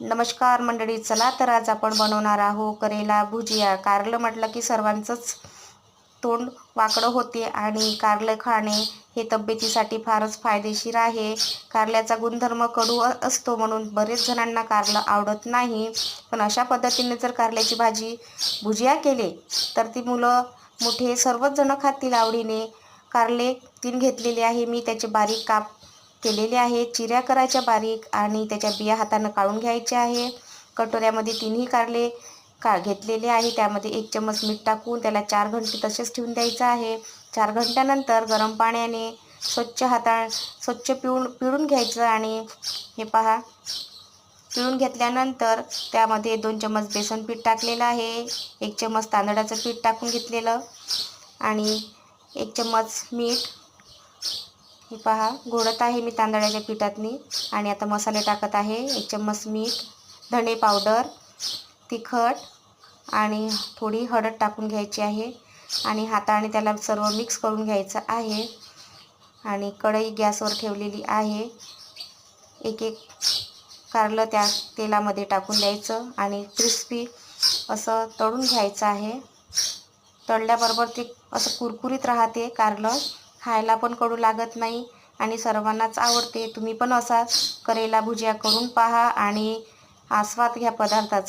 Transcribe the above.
नमस्कार मंडळी चला तर आज आपण बनवणार आहो करेला भुजिया. कारलं म्हटलं की सर्वांचंच तोंड वाकडं होते आणि कारलं खाणे हे तब्येतीसाठी फारच फायदेशीर आहे. कारल्याचा गुणधर्म कडू असतो म्हणून बरेच जणांना कारलं आवडत नाही. पण अशा पद्धतीने जर कारल्याची भाजी भुजिया केले तर ती मुलं मोठे सर्वच जण खातील आवडीने. कारले तीन घेतलेले आहे मी त्याचे बारीक काप केलेले आहे. चिऱ्या करायच्या बारीक आणि त्याच्या बिया हातानं काढून घ्यायचे आहे. कटोऱ्यामध्ये तिन्ही कारले का घेतलेले आहे. त्यामध्ये एक चम्मच मीठ टाकून त्याला चार घंटे तसेच ठेवून द्यायचं आहे. चार घंट्यानंतर गरम पाण्याने स्वच्छ हाता स्वच्छ पिळून पिळून घ्यायचं आणि हे पहा. पिळून घेतल्यानंतर त्यामध्ये दोन चम्मच बेसन पीठ टाकलेलं आहे. एक चम्मच तांदळाचं पीठ टाकून घेतलेलं आणि एक चम्मच मीठ हे पहा घोडत आहे मी तांदळाच्या पिठातनी. आणि आता मसाले टाकत आहे एक चम्मच मीठ धणे पावडर तिखट आणि थोडी हळद टाकून घ्यायची आहे. आणि हाताने त्याला सर्व मिक्स करून घ्यायचं आहे. आणि कढई गॅसवर ठेवलेली आहे. एक एक कारलं त्या तेलामध्ये टाकून द्यायचं आणि क्रिस्पी असं तळून घ्यायचं आहे. तळल्याबरोबर ते असं कुरकुरीत राहते कारलं. खायला पण कडू लागत नाही आणि सर्वांनाच आवडते. तुम्ही पण असा करेला भुजिया करून पहा आणि आस्वाद घ्या पदार्थाचा.